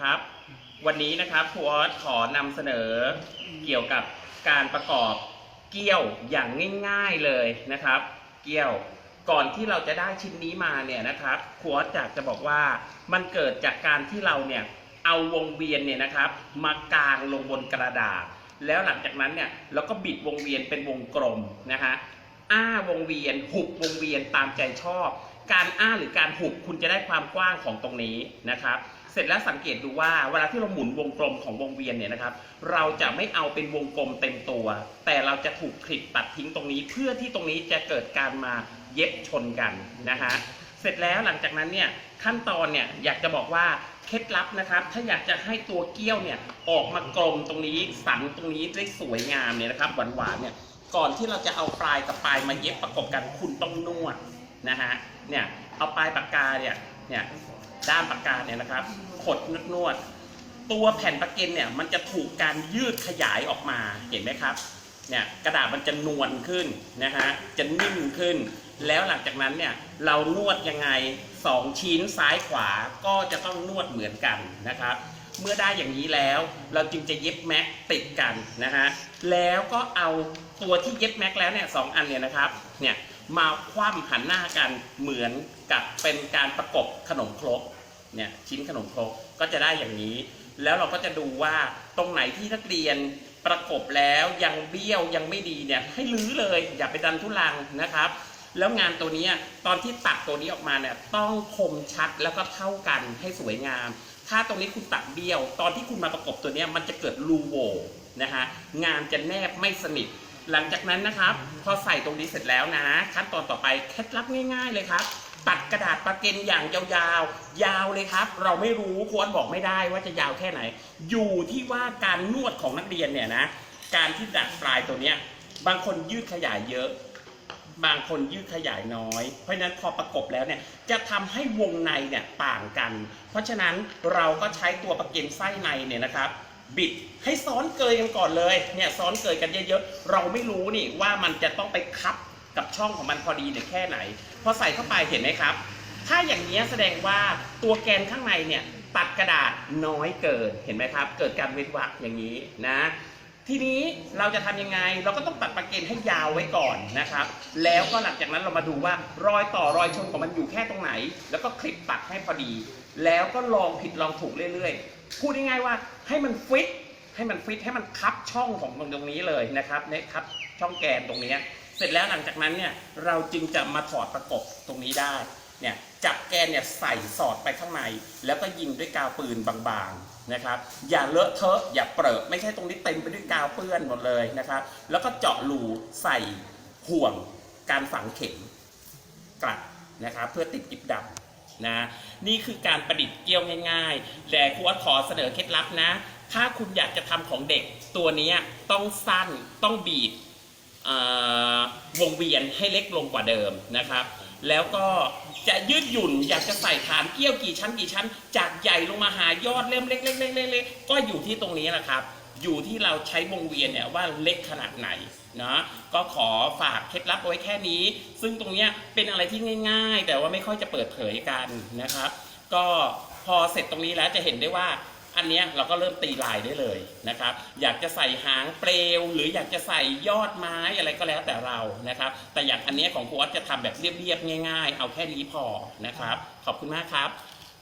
ครับ วันนี้นะครับครูออสขอนำเสนอเกี่ยวกับการประกอบเกี้ยวอย่างง่าย ๆเลยนะครับ เกี้ยวก่อนที่เราจะได้ชิ้นนี้มาเนี่ยนะครับครูออสอยากจะบอกว่ามันเกิดจากการที่เราเนี่ยเอาวงเวียนเนี่ยนะครับ มากางลงบนกระดาษ แล้วหลังจากนั้นเนี่ยเราก็บิดวงเวียนเป็นวงกลมนะฮะอ้าวงเวียนหุบวงเวียนตามใจชอบ การอ้าหรือการหุบคุณจะได้ความกว้างของตรงนี้นะครับ เสร็จแล้วสังเกตดูว่าเวลาที่เราหมุนวงกลมของวงเวียนเนี่ยนะครับ เราจะไม่เอาเป็นวงกลมเต็มตัว แต่เราจะถูกคลิปตัดทิ้งตรงนี้ เพื่อที่ตรงนี้จะเกิดการมาเย็บชนกันนะฮะเสร็จแล้วหลังจากนั้นเนี่ยขั้นตอนเนี่ยอยากจะบอกว่าเคล็ดลับนะครับ ถ้าอยากจะให้ตัวเกี้ยวเนี่ยออกมากลมตรงนี้สันตรงนี้ได้สวยงามเนี่ยนะครับหวานๆเนี่ยก่อนที่เราจะเอาปลายกับปลายมาเย็บประกบกันคุณต้องนวดนะฮะเนี่ยเอาปลายปากกาเนี่ย เนี่ยด้ามปากกาเนี่ยนะครับ ขดนวดๆตัวแผ่นปากเกนเนี่ยมันจะถูกการยืดขยายออกมาเห็นไหมครับเนี่ยกระดาษมันจะนวลขึ้นนะฮะจะนิ่มขึ้น แล้วหลังจากนั้นเนี่ยเรานวดยังไงสองชิ้นซ้ายขวาก็จะต้องนวดเหมือนกันนะครับ เมื่อได้อย่างนี้แล้ว เราจึงจะเย็บแม็กติดกันนะฮะแล้วก็เอาตัวที่เย็บแม็กแล้วเนี่ยสองอันเนี่ยนะครับเนี่ย มาคว่ำหันหน้ากันเหมือนกับเป็นการประกบขนมครกเนี่ยชิ้นขนมครกก็จะได้อย่างนี้ แล้วเราก็จะดูว่าตรงไหนที่นักเรียนประกบแล้วยังเบี้ยวยังไม่ดีเนี่ยให้ลื้อเลยอย่าไปดันทุลังนะครับ แล้วงานตัวนี้ตอนที่ตัดตัวนี้ออกมาเนี่ยต้องคมชัดแล้วก็เท่ากันให้สวยงาม ถ้าตรงนี้คุณตัดเบี้ยว ตอนที่คุณมาประกบตัวนี้มันจะเกิดรูโหว่นะฮะงานจะแนบไม่สนิท หลังจากนั้นนะครับ พอใส่ตรงนี้เสร็จแล้วนะ ขั้นตอนต่อไปเคล็ดลับง่าย ๆ เลยครับตัดกระดาษปาเกนอย่างยาวๆ ยาวเลยครับ เราไม่รู้ควรบอกไม่ได้ว่าจะยาวแค่ไหน อยู่ที่ว่าการนวดของนักเรียนเนี่ยนะ การที่ดัดปลายตัวเนี้ย บางคนยืดขยายเยอะ บางคนยืดขยายน้อย เพราะฉะนั้นพอประกบแล้วเนี่ยจะทำให้วงในเนี่ยต่างกัน เพราะฉะนั้นเราก็ใช้ตัวประเก็นไส้ในเนี่ยนะครับ บิดให้ซ้อนเกยกันก่อนเลยเนี่ยซ้อนเกยกันเยอะๆ เราไม่รู้นี่ว่ามันจะต้องไปคับกับช่องของมันพอดีเนี่ยแค่ไหน พอใส่เข้าไปเห็นไหมครับ ถ้าอย่างนี้แสดงว่าตัวแกนข้างในเนี่ยตัดกระดาษน้อยเกินเห็นไหมครับ เกิดการเว้นวรรคอย่างนี้นะ ทีนี้เราจะทำยังไง เราก็ต้องตัดปากเกนให้ยาวไว้ก่อนนะครับ แล้วก็หลังจากนั้นเรามาดูว่ารอยต่อรอยชนของมันอยู่แค่ตรงไหน แล้วก็คลิปตัดให้พอดี แล้วก็ลองผิดลองถูกเรื่อยๆ พูดง่ายๆว่าให้มันฟิตให้มันฟิตให้มันคับช่องของตรงตรงนี้เลยนะครับเนี่ยคับช่องแกนตรงนี้เสร็จแล้วหลังจากนั้นเนี่ยเราจึงจะมาถอดประกบตรงนี้ได้เนี่ยจับแกนเนี่ยใส่สอดไปข้างใน แล้วก็ยิงด้วยกาวปืนบางๆนะครับ อย่าเลอะเทอะอย่าเปรอะไม่ใช่ตรงนี้เต็มไปด้วยกาวเปื้อนหมดเลยนะครับ แล้วก็เจาะรูใส่ห่วงการฝังเข็มกลัดนะครับ เพื่อติดกิบดำ นะนี่คือการประดิษฐ์เกี้ยวง่ายๆ แต่ครูว่าขอเสนอเคล็ดลับนะ ถ้าคุณอยากจะทำของเด็กตัวนี้ต้องสั้นต้องบีบวงเวียนให้เล็กลงกว่าเดิมนะครับ แล้วก็จะยืดหยุ่นอยากจะใส่ฐานเกี้ยวกี่ชั้นกี่ชั้น จากใหญ่ลงมาหายอดเล่มเล็กๆๆๆก็อยู่ที่ตรงนี้แหละครับ อยู่ที่เราใช้วงเวียนเนี่ยว่าเล็กขนาดไหนนะก็ขอฝากเคล็ดลับเอาไว้แค่นี้ ซึ่งตรงเนี้ยเป็นอะไรที่ง่าย ๆ แต่ว่าไม่ค่อยจะเปิดเผยกันนะครับ ก็พอเสร็จตรงนี้แล้วจะเห็นได้ว่าอันเนี้ยเราก็เริ่มตีลายได้เลยนะครับ อยากจะใส่หางเปลว หรืออยากจะใส่ยอดไม้อะไรก็แล้วแต่เรานะครับ แต่อย่างอันเนี้ยของครูออสจะทำแบบเรียบๆง่าย ๆ เอาแค่นี้พอนะครับ ขอบคุณมากครับ